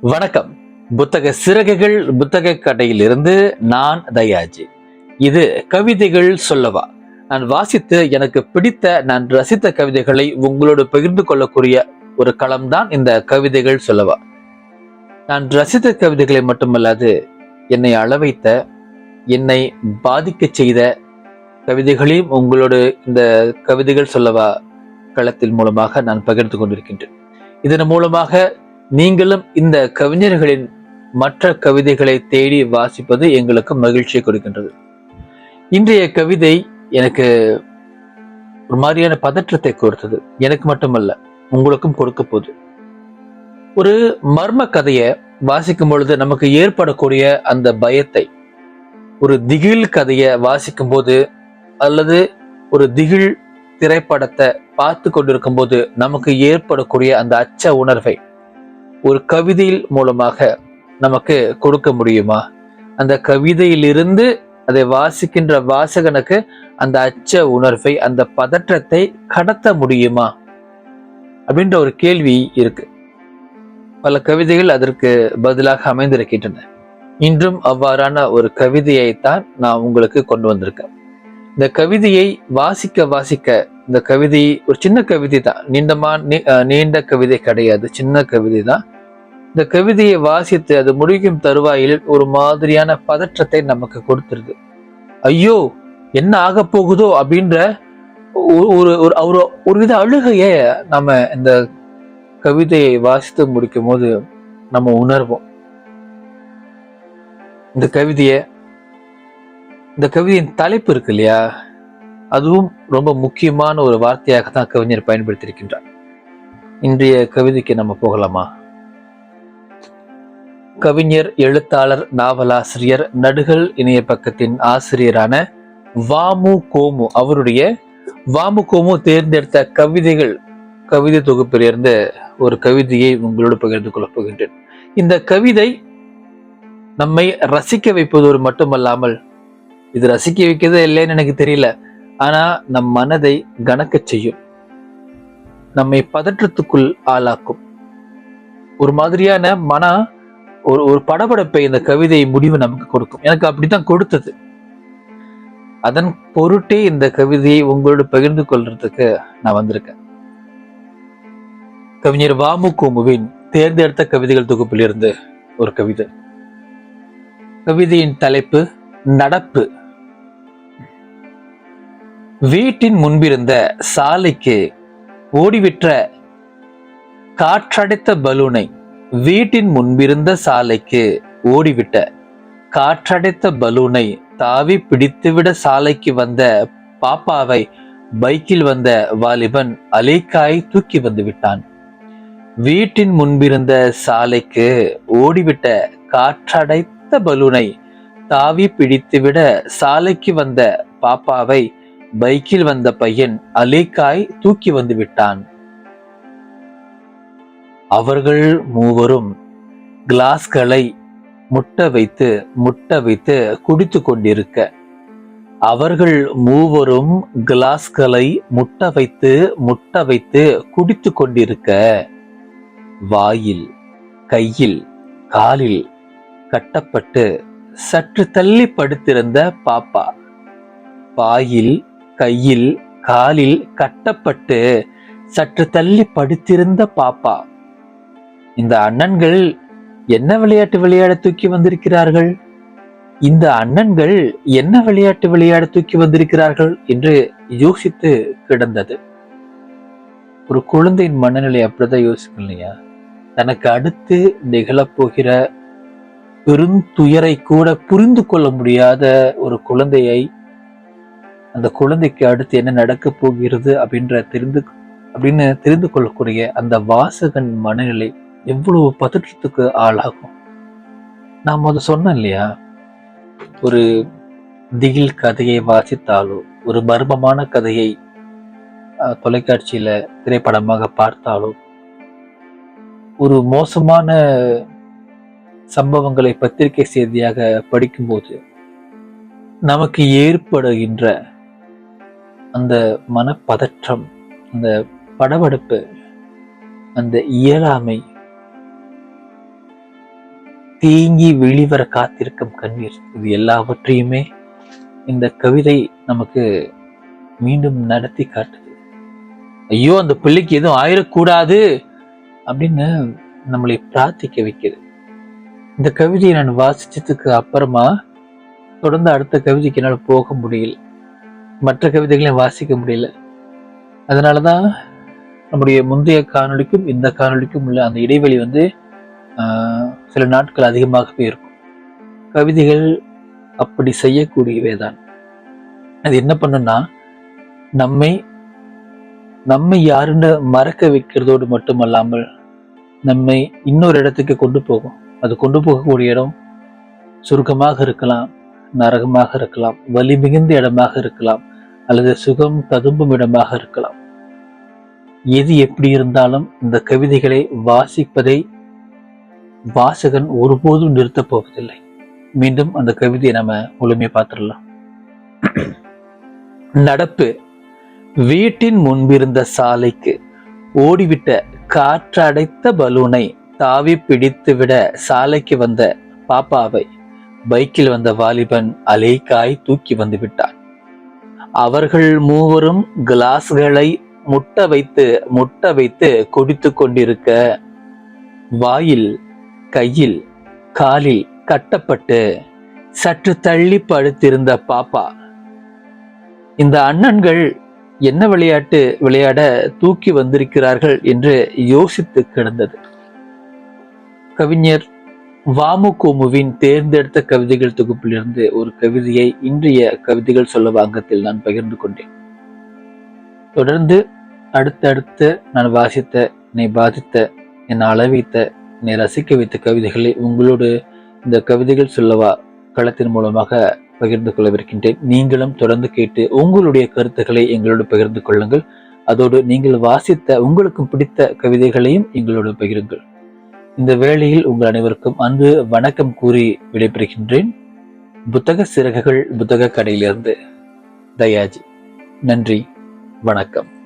வணக்கம். புத்தக சிறகுகள் புத்தக கடையிலிருந்து நான் தயாஜி. இது கவிதைகள் சொல்லவா? நான் வாசித்து எனக்கு பிடித்த நான் ரசித்த கவிதைகளை உங்களோடு பகிர்ந்து கொள்ளக்கூடிய ஒரு களம்தான் இந்த கவிதைகள் சொல்லவா? நான் ரசித்த கவிதைகளை மட்டுமல்லாது என்னை அளவைத்த என்னை பாதிக்க செய்த கவிதைகளையும் உங்களோடு இந்த கவிதைகள் சொல்லவா களத்தின் மூலமாக நான் பகிர்ந்து கொண்டிருக்கின்றேன். இதன் மூலமாக நீங்களும் இந்த கவிஞர்களின் மற்ற கவிதைகளை தேடி வாசிப்பது எங்களுக்கு மகிழ்ச்சியை கொடுக்கின்றது. இன்றைய கவிதை எனக்கு ஒரு மாதிரியான பதற்றத்தை கொடுத்தது. எனக்கு மட்டுமல்ல உங்களுக்கும் கொடுக்க போகுது ஒரு மர்ம கதையை வாசிக்கும் பொழுது நமக்கு ஏற்படக்கூடிய அந்த பயத்தை ஒரு திகில் கதையை வாசிக்கும் போது அல்லது ஒரு திகில் திரைப்படத்தை பார்த்து கொண்டிருக்கும் போது நமக்கு ஏற்படக்கூடிய அந்த அச்ச உணர்வை ஒரு கவிதையில் மூலமாக நமக்கு கொடுக்க முடியுமா? அந்த கவிதையிலிருந்து அதை வாசிக்கின்ற வாசகனுக்கு அந்த அச்ச உணர்வை அந்த பதற்றத்தை கடத்த முடியுமா? அப்படின்ற ஒரு கேள்வி இருக்கு. பல கவிதைகள் அதற்கு பதிலாக அமைந்திருக்கின்றன. இன்றும் அவ்வாறான ஒரு கவிதையைத்தான் நான் உங்களுக்கு கொண்டு வந்திருக்கேன். இந்த கவிதையை வாசிக்க வாசிக்க இந்த கவிதை ஒரு சின்ன கவிதை தான் நீண்டமா நீ- நீண்ட கவிதை கிடையாது. சின்ன கவிதை தான் இந்த கவிதையை வாசித்து அது முடிக்கும் தருவாயில் ஒரு மாதிரியான பதற்றத்தை நமக்கு கொடுத்துருது ஐயோ என்ன ஆக போகுதோ அப்படின்ற ஒரு ஒரு ஒரு ஒரு வித அழுகையை நம்ம இந்த கவிதையை வாசித்து முடிக்கும் போது நம்ம உணர்வோம். இந்த கவிதையை இந்த கவிதையின் தலைப்பு இருக்கு இல்லையா? அதுவும் ரொம்ப முக்கியமான ஒரு வார்த்தையாக தான் கவிஞர் பயன்படுத்தியிருக்கின்றார். இன்றைய கவிதைக்கு நம்ம போகலாமா? கவிஞர் எழுத்தாளர் நாவலாசிரியர் நடுகள் இணைய பக்கத்தின் ஆசிரியரான வாமு கோமு அவருடைய வாமு கோமு தேர்ந்தெடுத்த கவிதைகள் கவிதை தொகுப்பிலிருந்து ஒரு கவிதையை உங்களோடு பகிர்ந்து கொள்ளப் போகின்றேன். இந்த கவிதை நம்மை ரசிக்க வைப்பதோடு மட்டுமல்லாமல் இது ரசிக்க வைக்கிறதா இல்லைன்னு எனக்கு தெரியல ஆனா நம் மனதை கணக்க செய்யும். நம்மை பதற்றத்துக்குள் ஆளாக்கும். ஒரு மாதிரியான மன ஒரு ஒரு படபடப்பை இந்த கவிதை முடிவு நமக்கு கொடுக்கும். எனக்கு அப்படித்தான் கொடுத்தது. அதன் பொருட்டே இந்த கவிதையை உங்களோடு பகிர்ந்து கொள்றதுக்கு நான் வந்திருக்கேன். கவிஞர் வாமு கோமுவின் தேர்ந்தெடுத்த கவிதைகள் தொகுப்பில் இருந்து ஒரு கவிதை. கவிதையின் தலைப்பு நடப்பு. வீட்டின் முன்பிருந்த சாலைக்கு ஓடிவிட்ட காற்றடைத்த பலூனை வீட்டின் முன்பிருந்த சாலைக்கு ஓடிவிட்ட. காற்றடைத்த பலூனை தாவி பிடித்துவிட சாலைக்கு வந்த பாப்பாவை பைக்கில் வந்த வாலிபன் அலேக்காய் தூக்கி வந்து விட்டான் வீட்டின் முன்பிருந்த சாலைக்கு ஓடிவிட்ட காற்றடைத்த பலூனை தாவி பிடித்துவிட சாலைக்கு வந்த பாப்பாவை பைக்கில் வந்த பையன் அலேக்காய் தூக்கி வந்து விட்டான் அவர்கள் மூவரும் கிளாஸ்களை முட்ட வைத்து முட்ட வைத்து குடித்து கொண்டிருக்க. அவர்கள் மூவரும் கிளாஸ்களை முட்ட வைத்து முட்ட வைத்து குடித்து கொண்டிருக்க. வாயில் கையில் காலில் கட்டப்பட்டு சற்று தள்ளி படுத்திருந்த பாப்பா. பாயில் கையில் காலில் கட்டப்பட்டு சற்று தள்ளி படுத்திருந்த பாப்பா. இந்த அண்ணன்கள் என்ன விளையாட்டு விளையாட தூக்கி வந்திருக்கிறார்கள்? இந்த அண்ணன்கள் என்ன விளையாட்டு விளையாட தூக்கி வந்திருக்கிறார்கள் என்று யோசித்து கிடந்தது. ஒரு குழந்தையின் மனநிலை அப்படிதான் யோசிக்கும் இல்லையா? தனக்கு அடுத்து நிகழப்போகிற பெருந்துயரை கூட புரிந்து கொள்ள முடியாத ஒரு குழந்தையை அந்த குழந்தைக்கு அடுத்து என்ன நடக்கப் போகிறது அப்படின்ற தெரிந்து அப்படின்னு தெரிந்து கொள்ளக்கூடிய அந்த வாசகன் மனநிலை எவ்வளவு பதற்றத்துக்கு ஆளாகும். நான் முத சொன்னேன் இல்லையா? ஒரு திகில் கதையை வாசித்தாலோ ஒரு மர்மமான கதையை தொலைக்காட்சியில் தொலைக்காட்சியில திரைப்படமாக பார்த்தாலோ ஒரு மோசமான சம்பவங்களை பத்திரிகை செய்தியாக படிக்கும்போது நமக்கு ஏற்படுகின்ற அந்த மனப்பதற்றம் அந்த படபடப்பு அந்த இயலாமை தீங்கி வெளிவர காத்திருக்கும் கண்ணீர். இது எல்லாவற்றையுமே இந்த கவிதை நமக்கு மீண்டும் நடத்தி காட்டுது. ஐயோ அந்த பிள்ளைக்கு எதுவும் ஆயிடக்கூடாது அப்படின்னு நம்மளை பிரார்த்திக்க வைக்குது இந்த கவிதையை நான் வாசிச்சதுக்கு அப்புறமா தொடர்ந்து அடுத்த கவிதைக்கு என்னால் போக முடியல. மற்ற கவிதைகளையும் வாசிக்க முடியல. அதனால தான் நம்முடைய முந்தைய காணொளிக்கும் இந்த காணொளிக்கும் உள்ள அந்த இடைவெளி வந்து ஆஹ், சில நாட்கள் அதிகமாகவே இருக்கும். கவிதைகள் அப்படி செய்யக்கூடியவே தான். அது என்ன பண்ணுன்னா நம்மை நம்மை யாருன்னு மறக்க வைக்கிறதோடு மட்டுமல்லாமல் நம்மை இன்னொரு இடத்துக்கு கொண்டு போகும். அது கொண்டு போகக்கூடிய இடம் சுருக்கமாக இருக்கலாம் நரகமாக இருக்கலாம் வலி மிகுந்த இடமாக இருக்கலாம் அல்லது சுகம் ததும்பும் இடமாக இருக்கலாம். எது எப்படி இருந்தாலும் இந்த கவிதைகளை வாசிப்பதை வாசகன் ஒருபோதும் நிறுத்தப் போவதில்லை மீண்டும் அந்த கவிதையை நம்ம முழுமையை பார்த்துடலாம். நடப்பு. வீட்டின் முன்பிருந்த சாலைக்கு ஓடிவிட்ட காற்றடைத்த பலூனை தாவி பிடித்துவிட சாலைக்கு வந்த பாப்பாவை பைக்கில் வந்த வாலிபன் அலேக்காய் தூக்கி வந்து விட்டான். அவர்கள் மூவரும் கிளாஸ்களை முட்ட வைத்து முட்ட வைத்து குடித்து கொண்டிருக்க வாயில் கையில் காலில் கட்டப்பட்டு சற்று தள்ளி படுத்திருந்த பாப்பா. இந்த அண்ணன்கள் என்ன விளையாட்டு விளையாட தூக்கி வந்திருக்கிறார்கள் என்று யோசித்து கிடந்தது. கவிஞர் வாமுகோமுவின் தேர்ந்தெடுத்த கவிதைகள் தொகுப்பிலிருந்து ஒரு கவிதையை இன்றைய கவிதைகள் சொல்ல வாங்கத்தில் நான் பகிர்ந்து கொண்டேன். தொடர்ந்து அடுத்தடுத்து நான் வாசித்த என்னை பாதித்த என்னை அளவித்த என்னை ரசிக்க வைத்த கவிதைகளை உங்களோடு இந்த கவிதைகள் சொல்லவா களத்தின் மூலமாக பகிர்ந்து கொள்ளவிருக்கின்றேன். நீங்களும் தொடர்ந்து கேட்டு உங்களுடைய கருத்துக்களை எங்களோடு பகிர்ந்து கொள்ளுங்கள். அதோடு நீங்கள் வாசித்த உங்களுக்கும் பிடித்த கவிதைகளையும் எங்களோடு பகிருங்கள். இந்த வேளையில் உங்கள் அனைவருக்கும் அன்பு வணக்கம் கூறி விடைபெறுகின்றேன். புத்தக சிறகுகள் புத்தக கடையிலிருந்து. தயாஜி. நன்றி. வணக்கம்.